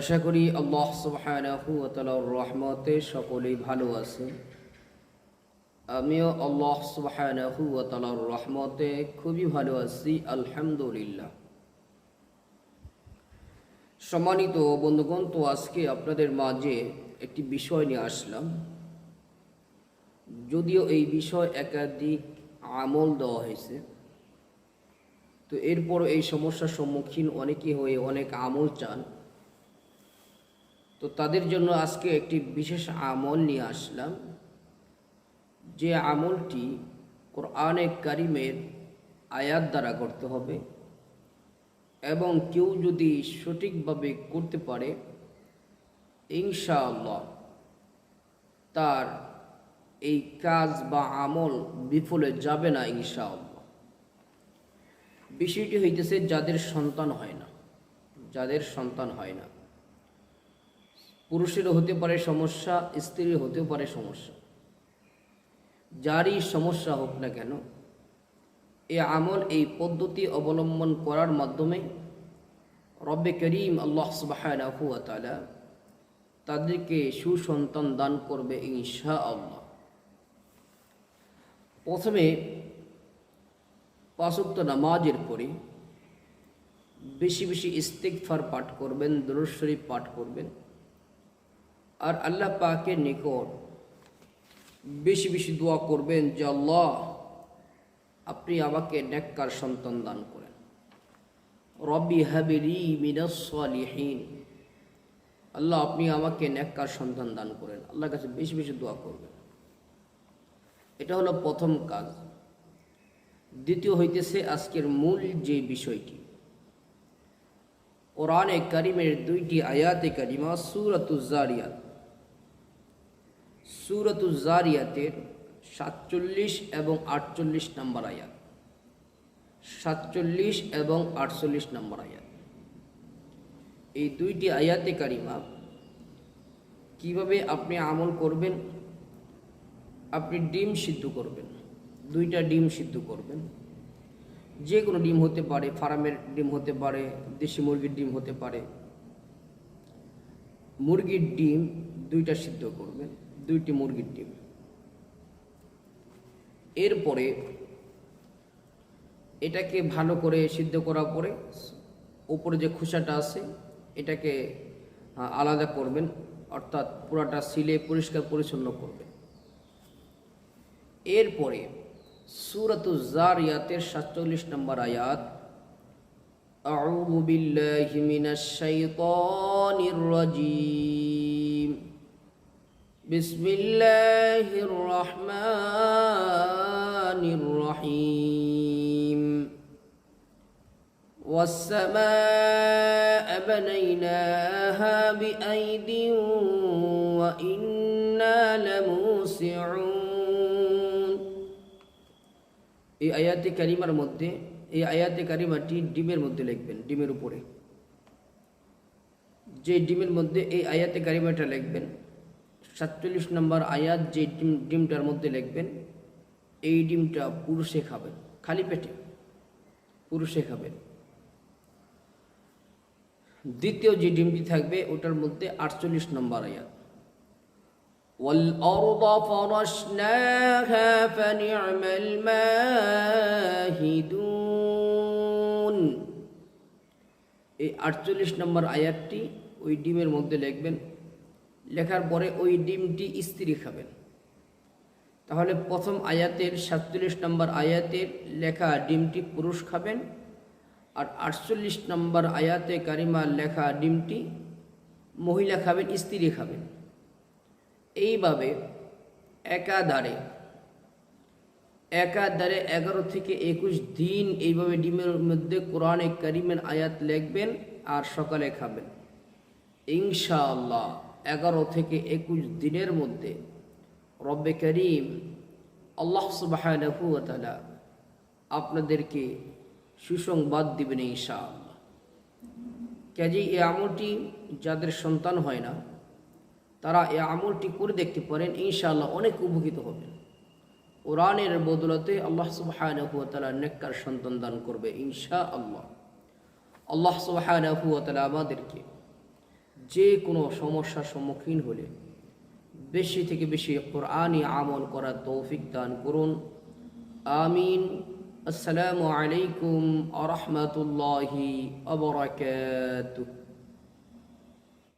আশা করি আল্লাহ তাআলার রহমতে সকলেই ভালো আছেন। আমিও আল্লাহ তাআলার রহমতে খুবই ভালো আছি, আলহামদুলিল্লাহ। সম্মানিত বন্ধুগণ, তো আজকে আপনাদের মাঝে একটি বিষয় নিয়ে আসলাম। যদিও এই বিষয় একাধিক আমল দেওয়া হয়েছে, তো এরপর এই সমস্যার সম্মুখীন অনেকে হয়ে অনেক আমল চান। তো তাদের জন্য আজকে একটি বিশেষ আমল নিয়ে আসলাম। যে আমলটি কোরআনে কারিমের আয়াত দ্বারা করতে হবে এবং কেউ যদি সঠিকভাবে করতে পারে, ইনশাআল্লাহ তার এই কাজ বা আমল বিফলে যাবে না ইনশাআল্লাহ। বিষয়টি হইতেছে যাদের সন্তান হয় না, যাদের সন্তান হয় না। পুরুষেরও হতে পারে সমস্যা স্ত্রীর হতেও পারে সমস্যা। যারই সমস্যা হোক না কেন, এ আমল, এই পদ্ধতি অবলম্বন করার মাধ্যমে রব্বে করিম আল্লাহ সুবাহানাহু তাদেরকে সুসন্তান দান করবে ইনশা আল্লাহ প্রথমে পাঁচক্ত নামাজের পরে বেশি বেশি ইস্তেকফার পাঠ করবেন, দরুদ পাঠ করবেন। আর আল্লাহ পাকের নিকট বেশি বেশি দোয়া করবেন যে, আল্লাহ, আপনি আমাকে নেককার সন্তান দান করেন। রব্বি হাবিলি মিনাসলিহীন আল্লাহ, আপনি আমাকে নেককার সন্তান দান করেন। আল্লাহর কাছে বেশি বেশি দোয়া করবেন। এটা হলো প্রথম কাজ। দ্বিতীয় হইতেছে আজকের মূল যে বিষয়টি। কোরআনে কারিমের দুইটি আয়াতে কারিমা সুরাতুজারিয়াত সুরতুজারিয়াতের সাতচল্লিশ এবং আটচল্লিশ নম্বর আয়াত। সাতচল্লিশ এবং আটচল্লিশ নম্বর আয়াত। এই দুইটি আয়াতে কারিমা কীভাবে আপনি আমল করবেন? আপনি ডিম সিদ্ধ করবেন। দুইটা ডিম সিদ্ধ করবেন। যে কোনো ডিম হতে পারে, ফার্মের ডিম হতে পারে, দেশি মুরগির ডিম হতে পারে। মুরগির ডিম দুইটা সিদ্ধ করবেন। দুইটি মুরগির ডিম এরপরে এটাকে ভালো করে সিদ্ধ করার পরে উপরে যে খোসাটা আছে এটাকে আলাদা করবেন অর্থাৎ পুরাটা সিলে পরিষ্কার পরিচ্ছন্ন করবেন এরপরে সুরত জারিয়াতের সাতচল্লিশ নম্বর আয়াত أعوذ بالله من الشيطان الرجيم بسم الله الرحمن الرحيم والسماء بنيناها بأيد وإنا لموسعون এই আয়াতে কারিমার মধ্যে এই আয়াতে কারিমাটি ডিমের মধ্যে লিখবেন ডিমের উপরে যে ডিমের মধ্যে এই আয়াতে কারিমাটা লিখবেন সাতচল্লিশ নম্বর আয়াত যে ডিম ডিমটার মধ্যে লিখবেন এই ডিমটা পুরুষে খাবেন খালি পেটে পুরুষে খাবেন দ্বিতীয় যে ডিমটি থাকবে ওটার মধ্যে আটচল্লিশ নম্বর আয়াত والأرض فرشناها فنعم الماهدون এই আটচল্লিশ নম্বর আয়াতটি ওই ডিমের মধ্যে লিখবেন লেখার পরে ওই ডিমটি স্ত্রী খাবেন। তাহলে প্রথম আয়াতের সাতচল্লিশ নম্বর আয়াতের লেখা ডিমটি পুরুষ খাবেন আর আটচল্লিশ নম্বর আয়াতে কারিমার লেখা ডিমটি মহিলা খাবেন, স্ত্রী খাবেন। এইভাবে একাধারে একাধারে এগারো থেকে একুশ দিন এইভাবে ডিমের মধ্যে কোরআনে করিমের আয়াত লিখবেন আর সকালে খাবেন। ইনশাআল্লাহ। এগারো থেকে একুশ দিনের মধ্যে রব্বে করিম আল্লাহ সুবাহানহু তালা আপনাদেরকে সুসংবাদ দিবেন ইনশাআল্লাহ। কাজে এই আমলটি যাদের সন্তান হয় না, তারা এই আমলটি করে দেখতে পারেন, ইনশাআল্লাহ অনেক উপকৃত হবেন। কোরআনের বদলতে আল্লাহ সুবাহানহু তালা নেককার সন্তান দান করবে ইনশা আল্লাহ আল্লাহ সুবাহানহু তালা আমাদেরকে যে কোনো সমস্যার সম্মুখীন হলে বেশি থেকে বেশি কোরআনই আমল করার তৌফিক দান করুন। আমিন। আসসালামু আলাইকুম আ রহমতুল্লাহি আবরাকাতুহ